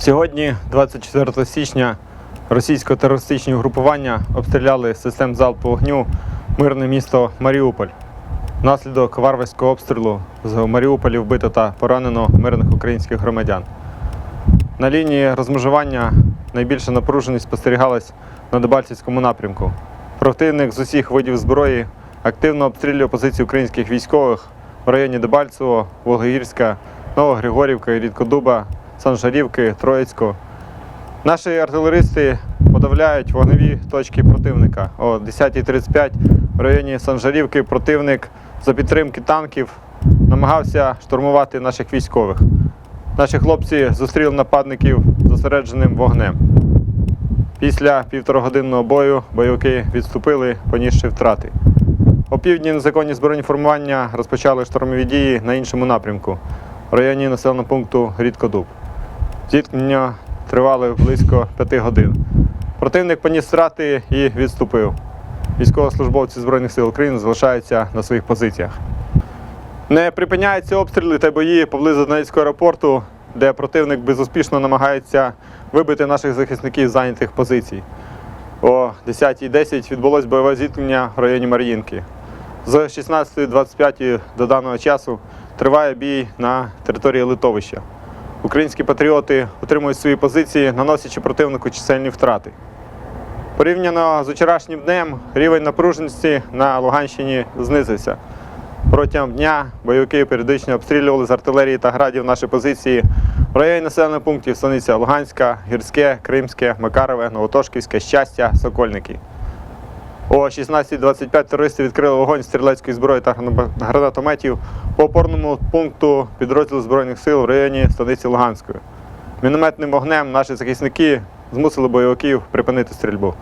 Сьогодні, 24 січня, російсько-терористичні угрупування обстріляли систем залпового вогню мирне місто Маріуполь. Внаслідок варварського обстрілу з Маріуполі вбито та поранено мирних українських громадян. На лінії розмежування найбільша напруженість спостерігалась на Дебальцівському напрямку. Противник з усіх видів зброї активно обстрілює позиції українських військових в районі Дебальцево, Волгогірська, Новогригорівка, і Рідкодуба, Санжарівки, Троїцько. Наші артилеристи подавляють вогневі точки противника. О 10.35 в районі Санжарівки противник за підтримки танків намагався штурмувати наших військових. Наші хлопці зустріли нападників зосередженим вогнем. Після півторагодинного бою бойовики відступили, понісши втрати. О півдні незаконні збройні формування розпочали штурмові дії на іншому напрямку, в районі населеного пункту Рідкодуб. Зіткнення тривали близько п'яти годин. Противник поніс втрати і відступив. Військовослужбовці Збройних сил України залишаються на своїх позиціях. Не припиняються обстріли та бої поблизу Донецького аеропорту, де противник безуспішно намагається вибити наших захисників з зайнятих позицій. О 10.10 відбулось бойове зіткнення в районі Мар'їнки. З 16.25 до даного часу триває бій на території литовища. Українські патріоти утримують свої позиції, наносячи противнику чисельні втрати. Порівняно з вчорашнім днем рівень напруженості на Луганщині знизився. Протягом дня бойовики періодично обстрілювали з артилерії та градів наші позиції в районі населених пунктів Станиця Луганська, Гірське, Кримське, Макарове, Новотошківське, Щастя, Сокольники. О 16.25 терористи відкрили вогонь стрілецької зброї та гранатометів по опорному пункту підрозділу Збройних сил в районі станиці Луганської. Мінометним вогнем наші захисники змусили бойовиків припинити стрільбу.